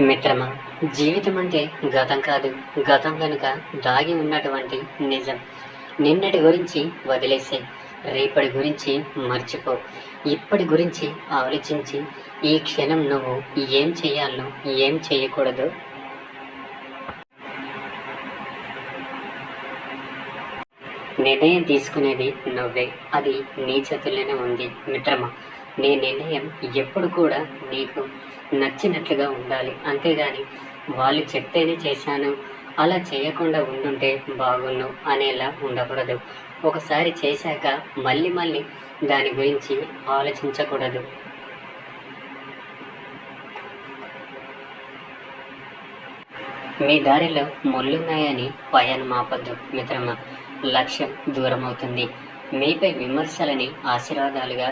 మిత్రమా జీవితం అంటే గతం కాదు. గతం కనుక దాగి ఉన్నటువంటి నిజం. నిన్నటి గురించి వదిలేసే రేపటి గురించి మర్చిపో. ఇప్పటి గురించి ఆలోచించి ఈ క్షణం నువ్వు ఏం చేయాలో ఏం చేయకూడదు? నిర్ణయం తీసుకునేది నువ్వే. అది నీ చేతుల్లోనే ఉంది మిత్రమా. నీ నిర్ణయం ఎప్పుడు కూడా నీకు నచ్చినట్లుగా ఉండాలి. అంతేగాని వాళ్ళు చెప్తేనే చేశాను. అలా చేయకుండా ఉండుంటే బాగున్ను అనేలా ఉండకూడదు. ఒకసారి చేశాక మళ్ళీ మళ్ళీ దాని గురించి ఆలోచించకూడదు. మీ దారిలో ముళ్ళున్నాయని పయాన్ని ఆపద్దు మిత్రమా. లక్ష్యం దూరం అవుతుంది మీపై విమర్శలని ఆశీర్వాదాలుగా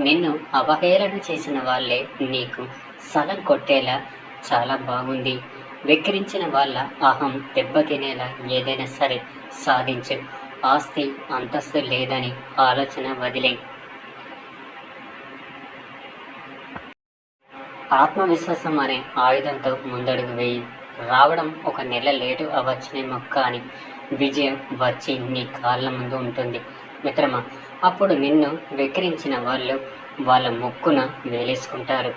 నిన్ను అవహేళన చేసిన వాళ్ళే నీకు సలం కొట్టేలా చాలా బాగుంది. వెక్కిరించిన వాళ్ళ అహం దెబ్బతినేలా ఏదైనా సరే సాధించు. ఆస్తి అంతస్తు లేదని ఆలోచన వదిలే. ఆత్మవిశ్వాసం అనే ఆయుధంతో ముందడుగు వేయి. రావడం ఒక నెల లేటు అవ్వచ్చునేమో కానీ విజయం వచ్చి నీ కాళ్ళ ముందు ఉంటుంది. మిత్రమా? అప్పుడు నిన్ను వెక్కిరించిన వాళ్ళు వాళ్ళ ముక్కున వేలేసుకుంటారు.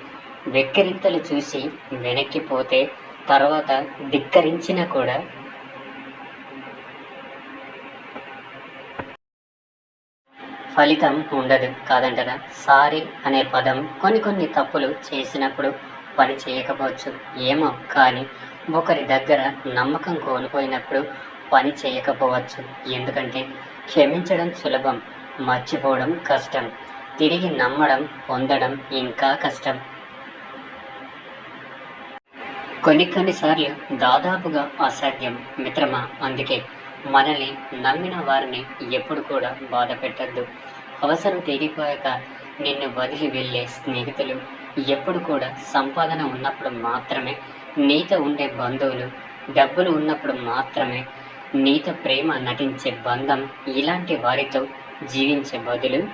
వెక్కిరింతలు చూసి వెనక్కిపోతే తర్వాత ధిక్కరించినా కూడా ఫలితం ఉండదు కాదంటారా? సారీ అనే పదం కొన్ని కొన్ని తప్పులు చేసినప్పుడు పని చేయకపోవచ్చు. ఏమో కానీ ఒకరి దగ్గర నమ్మకం కోల్పోయినప్పుడు పని చేయకపోవచ్చు. ఎందుకంటే క్షమించడం సులభం మర్చిపోవడం కష్టం తిరిగి నమ్మడం పొందడం ఇంకా కష్టం. కొన్ని కొన్నిసార్లు దాదాపుగా అసాధ్యం మిత్రమా? అందుకే మనల్ని నమ్మిన వారిని ఎప్పుడు కూడా బాధ పెట్టద్దు. అవసరం తీరిపోయాక నిన్ను వదిలి వెళ్ళే స్నేహితులు ఎప్పుడు కూడా సంపాదన ఉన్నప్పుడు మాత్రమే నీతో ఉండే బంధువులు డబ్బులు ఉన్నప్పుడు మాత్రమే నీతో ప్రేమ నటించే బంధం ఇలాంటి వారితో జీవించే బదులు?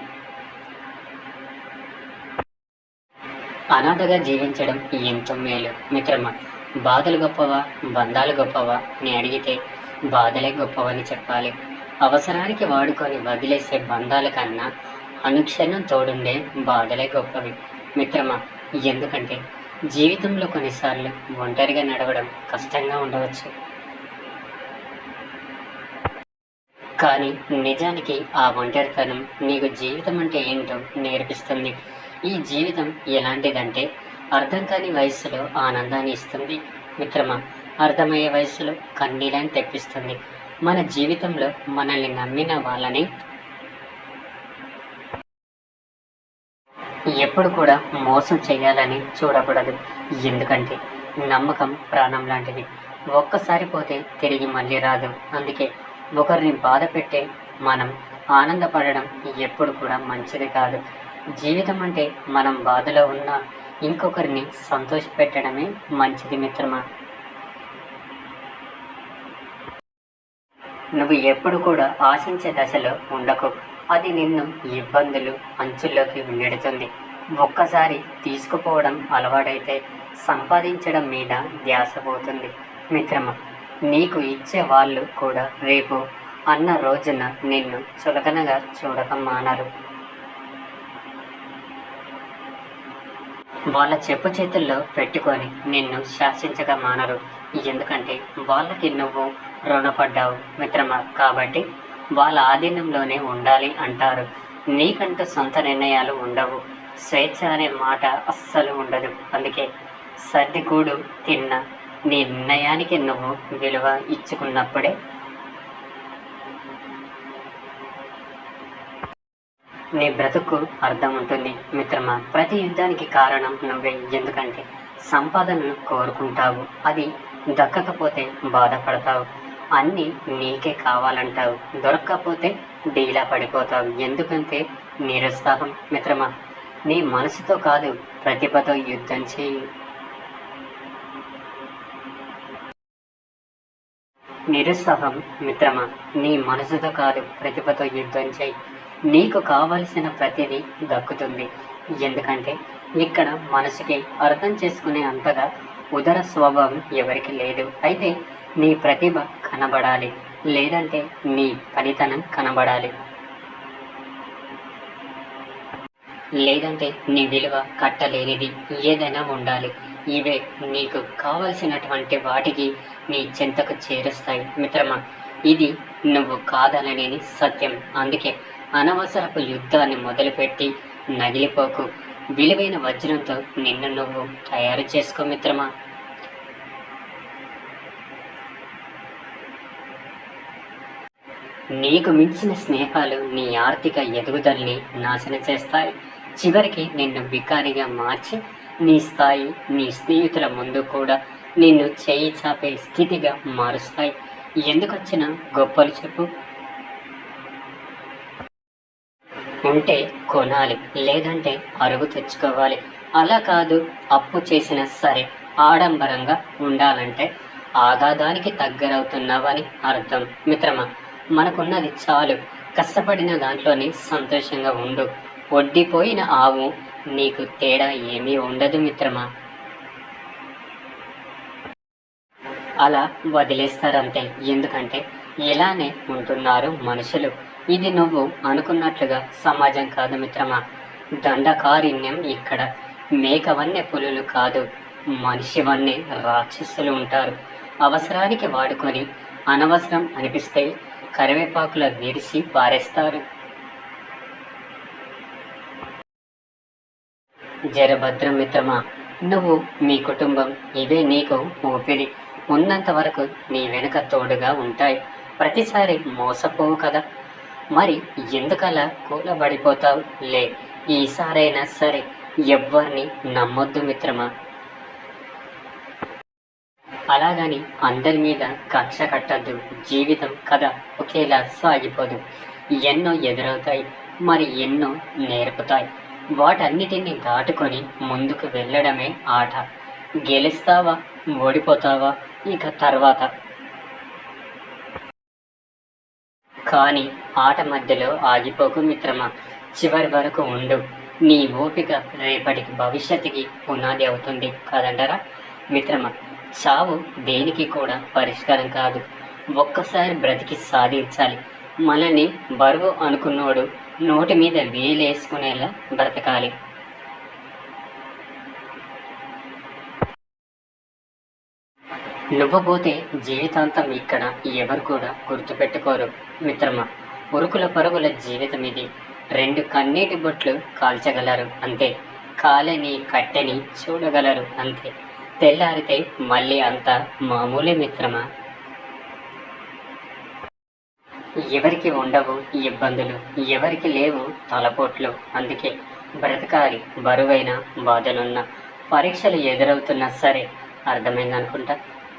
అనాథగా జీవించడం ఎంతో మేలు. మిత్రమా బాధలు గొప్పవా? బంధాలు గొప్పవా? అని అడిగితే బాధలే గొప్పవని చెప్పాలి. అవసరానికి వాడుకొని వదిలేసే బంధాల కన్నా అనుక్షణం తోడుండే బాధలే గొప్పవి. మిత్రమా ఎందుకంటే జీవితంలో కొన్నిసార్లు ఒంటరిగా నడవడం కష్టంగా ఉండవచ్చు. కానీ నిజానికి ఆ ఒంటరితనం నీకు జీవితం అంటే ఏంటో నేర్పిస్తుంది. ఈ జీవితం ఎలాంటిదంటే అర్థం కాని వయసులో ఆనందాన్ని ఇస్తుంది మిత్రమా. అర్థమయ్యే వయసులో కన్నీళ్ళని తెప్పిస్తుంది. మన జీవితంలో మనల్ని నమ్మిన వాళ్ళని ఎప్పుడు కూడా మోసం చేయాలని చూడకూడదు. ఎందుకంటే నమ్మకం ప్రాణం లాంటిది. ఒక్కసారి పోతే తిరిగి మళ్ళీ రాదు. అందుకే ఒకరిని బాధ పెట్టే మనం ఆనందపడడం ఎప్పుడు కూడా మంచిది కాదు. జీవితం అంటే మనం బాధలో ఉన్న ఇంకొకరిని సంతోషపెట్టడమే మంచిది మిత్రమా? నువ్వు ఎప్పుడు కూడా ఆశించే దశలో ఉండకు. అది నిన్ను ఇబ్బందులు అంచుల్లోకి నెడుతుంది. ఒక్కసారి తీసుకుపోవడం అలవాడైతే సంపాదించడం మీద ధ్యాస పోతుంది. మిత్రమా నీకు ఇచ్చే వాళ్ళు కూడా రేపు అన్న రోజున నిన్ను చులకనగా చూడక మానరు వాళ్ళ చెప్పు చేతుల్లో పెట్టుకొని నిన్ను శాసించక మానరు ఎందుకంటే వాళ్ళకి నువ్వు రుణపడ్డావు మిత్రమా. కాబట్టి వాళ్ళ ఆధీనంలోనే ఉండాలి అంటారు. నీకంటూ సొంత నిర్ణయాలు ఉండవు. స్వేచ్ఛ అనే మాట అస్సలు ఉండదు. అందుకే సర్దిగూడు తిన్న నిర్ణయానికి నువ్వు విలువ ఇచ్చుకున్నప్పుడే. నీ బ్రతుకు అర్థం ఉంటుంది మిత్రమా. ప్రతి యుద్ధానికి కారణం నువ్వే. ఎందుకంటే సంపాదనను కోరుకుంటావు. అది దక్కకపోతే బాధపడతావు. అన్నీ నీకే కావాలంటావు. దొరక్కపోతే డీలా పడిపోతావు. ఎందుకంటే నిరుత్సాహం మిత్రమా. నీ మనసుతో కాదు ప్రతిభతో యుద్ధం చేయి. నిరుత్సాహం మిత్రమా నీ మనసుతో కాదు ప్రతిభతో యుద్ధం చేయి. నీకు కావలసిన ప్రతిదీ దక్కుతుంది. ఎందుకంటే ఇక్కడ మనసుకి అర్థం చేసుకునే అంతగా ఉదర స్వభావం ఎవరికి లేదు. అయితే నీ ప్రతిభ కనబడాలి లేదంటే నీ పనితనం కనబడాలి. లేదంటే నీ విలువ కట్టలేనిది ఏదైనా ఉండాలి. ఇవే నీకు కావలసినటువంటి వాటికి నీ చెంతకు చేరుస్తాయి మిత్రమా. ఇది నువ్వు కాదనలేని సత్యం. అందుకే అనవసరపు యుద్ధాన్ని మొదలుపెట్టి నగిలిపోకు. విలువైన వజ్రంతో నిన్ను నువ్వు తయారు చేసుకో మిత్రమా. నీకు మించిన స్నేహాలు నీ ఆర్థిక ఎదుగుదలని నాశనం చేస్తాయి. చివరికి నిన్ను బికారిగా మార్చి నీ స్థాయి నీ స్నేహితుల ముందు కూడా నిన్ను చేయి చాపే స్థితిగా మారుస్తాయి. ఎందుకొచ్చిన గొప్పలు చెప్పు. ఉంటే కొనాలి లేదంటే అరుగు తెచ్చుకోవాలి. అలా కాదు అప్పు చేసినా సరే ఆడంబరంగా ఉండాలంటే ఆగాదానికి దగ్గరవుతున్నావని అర్థం. మిత్రమా మనకున్నది చాలు. కష్టపడిన దాంట్లోనే సంతోషంగా ఉండు. వడ్డిపోయిన ఆవు నీకు తేడా ఏమీ ఉండదు మిత్రమా? అలా వదిలేస్తారంతే. ఎందుకంటే ఇలానే ఉంటున్నారు మనుషులు. ఇది నువ్వు అనుకున్నట్లుగా సమాజం కాదు మిత్రమా? దండకారిణ్యం ఇక్కడ. మేకవన్నే పులులు కాదు. మనిషివన్నే రాక్షసులు ఉంటారు. అవసరానికి వాడుకొని అనవసరం అనిపిస్తే కరివేపాకుల విరిసి పారేస్తారు. జరభద్రం మిత్రమా నువ్వు మీ కుటుంబం ఇవే నీకు ఊపిరి. ఉన్నంత వరకు నీ వెనుక తోడుగా ఉంటాయి. ప్రతిసారి మోసపోవు కదా. మరి ఎందుకలా కూలబడిపోతావు? లే ఈసారైనా సరే ఎవ్వరిని నమ్మొద్దు మిత్రమా? అలాగని అందరి మీద కక్ష కట్టద్దు. జీవితం కథ ఒకేలా సాగిపోదు. ఎన్నో ఎదురవుతాయి మరి ఎన్నో నేర్పుతాయి. వాటన్నిటిని దాటుకొని ముందుకు వెళ్ళడమే ఆట. గెలుస్తావా? ఓడిపోతావా? ఇక తర్వాత. కానీ ఆట మధ్యలో ఆగిపోకు మిత్రమా. చివరి వరకు ఉండు. నీ ఓపిక రేపటికి భవిష్యత్తుకి పునాది అవుతుంది కాదంటారా? మిత్రమా చావు దేనికి కూడా పరిష్కారం కాదు. ఒక్కసారి బ్రతికి సాధించాలి. మనల్ని బరువు అనుకున్నోడు నోటి మీద వేలేసుకునేలా బ్రతకాలి. నువ్వు పోతే జీవితాంతం ఇక్కడ ఎవరు కూడా గుర్తుపెట్టుకోరు మిత్రమా. ఉరుకుల పరుగుల జీవితం ఇది. రెండు కన్నీటి బొట్లు కాల్చగలరు అంతే. కాలని కట్టెని చూడగలరు అంతే. తెల్లారితే మళ్ళీ అంతా మామూలే మిత్రమా. ఎవరికి ఉండవు ఇబ్బందులు ఎవరికి లేవు తలపోట్లు. అందుకే బ్రతకాలి బరువైన బాధలున్న పరీక్షలు ఎదురవుతున్నా సరే అర్థమైందనుకుంటా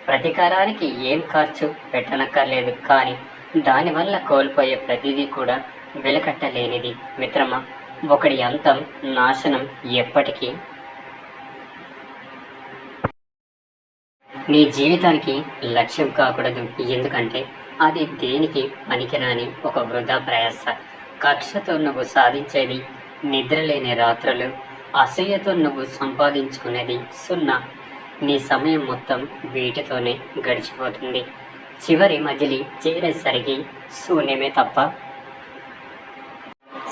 ప్రతీకారానికి ఏం ఖర్చు పెట్టనక్కర్లేదు కానీ దానివల్ల కోల్పోయే ప్రతిదీ కూడా వెలకట్టలేనిది. మిత్రమా ఒకడి అంతం నాశనం ఎప్పటికీ నీ జీవితానికి లక్ష్యం కాకూడదు. ఎందుకంటే అది దేనికి పనికిరాని ఒక వృధా ప్రయాస? కక్షతో నువ్వు సాధించేది నిద్రలేని రాత్రులు అసూయతో నువ్వు సంపాదించుకునేది సున్నా. నీ సమయం మొత్తం వీటితోనే గడిచిపోతుంది. చివరి మజిలి చేరేసరికి శూన్యమే తప్ప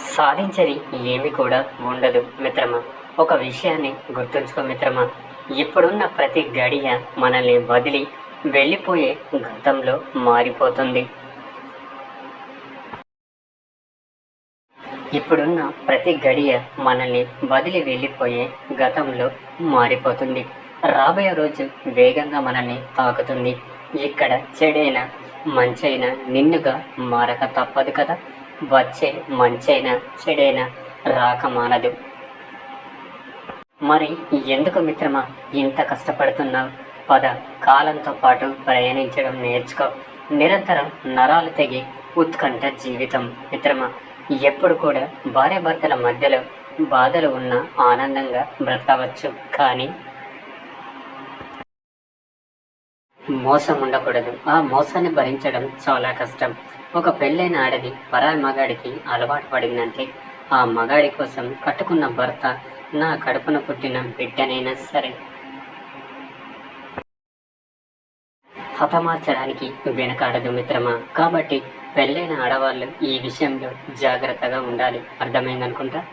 సాధించేది ఏమి కూడా ఉండదు మిత్రమా. ఒక విషయాన్ని గుర్తుంచుకో మిత్రమా. ఇప్పుడున్న ప్రతి గడియ మనల్ని వదిలి వెళ్ళిపోయే గతంలో మారిపోతుంది. ఇప్పుడున్న ప్రతి గడియ మనల్ని వదిలి వెళ్ళిపోయే గతంలో మారిపోతుంది. రాబోయే రోజు వేగంగా మనల్ని తాకుతుంది. ఇక్కడ చెడైన మంచైనా నిన్నుగా మారక తప్పదు కదా? వచ్చే మంచైనా చెడైనా రాక మానదు. మరి ఎందుకు మిత్రమా ఇంత కష్టపడుతున్నావు? పద కాలంతో పాటు ప్రయాణించడం నేర్చుకో. నిరంతరం నరాలు తెగి ఉత్కంఠ జీవితం. మిత్రమా ఎప్పుడు కూడా భార్యాభర్తల మధ్యలో బాధలు ఉన్న ఆనందంగా బ్రతకవచ్చు. కానీ మోసం ఉండకూడదు. ఆ మోసాన్ని భరించడం చాలా కష్టం. ఒక పెళ్ళైన ఆడది పరాయి మగాడికి అలవాటు పడిందంటే ఆ మగాడి కోసం కట్టుకున్న భర్త నా కడుపున పుట్టిన బిడ్డనైనా సరే. హతమార్చడానికి వెనకాడదు మిత్రమా? కాబట్టి పెళ్ళైన ఆడవాళ్ళు ఈ విషయంలో జాగ్రత్తగా ఉండాలి. అర్థమైందనుకుంటా?